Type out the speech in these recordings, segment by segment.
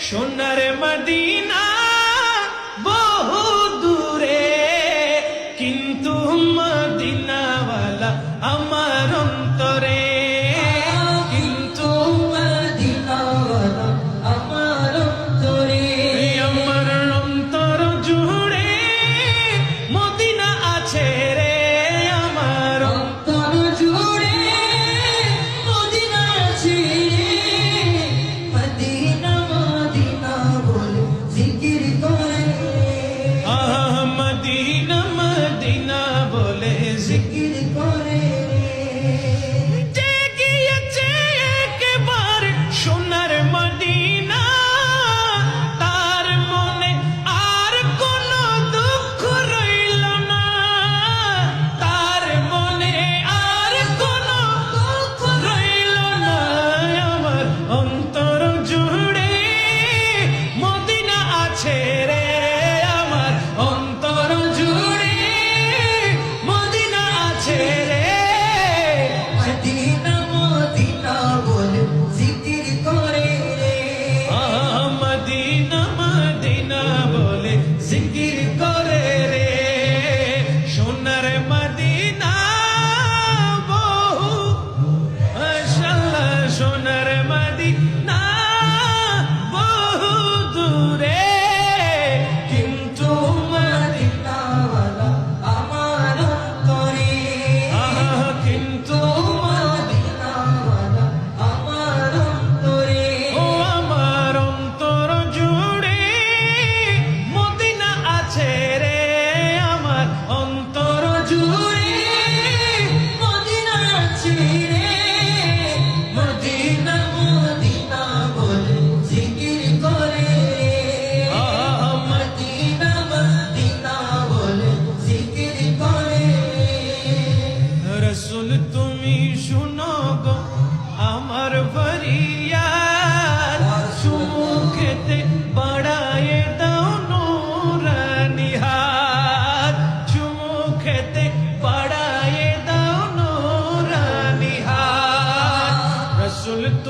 সোনার মদিনা বহু দূরে কিন্তু মদিনাওয়ালা আমার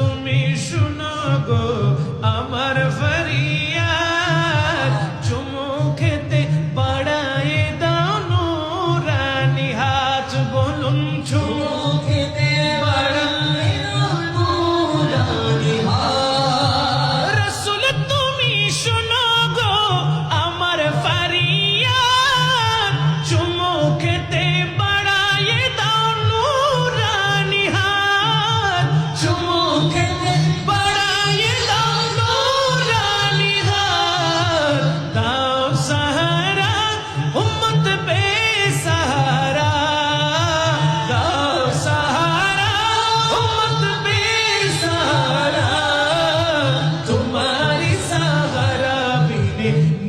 তুমি শুনো গো আমার ফরি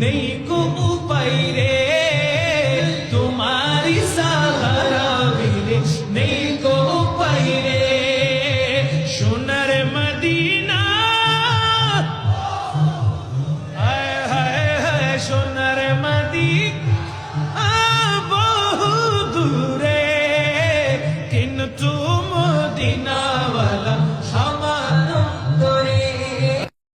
你如。